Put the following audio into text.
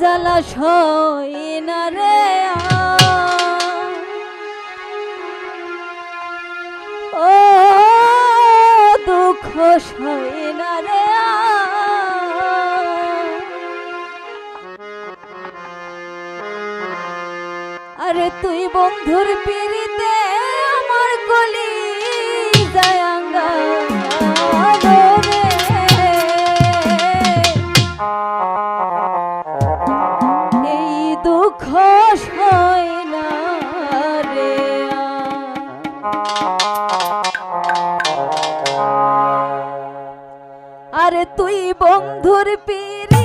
জ্বালা সই রে ও দুঃখ সই না রে আরে তুই বন্ধুর পিড়িতে আমার কলি আর তুই বন্ধুর পীর।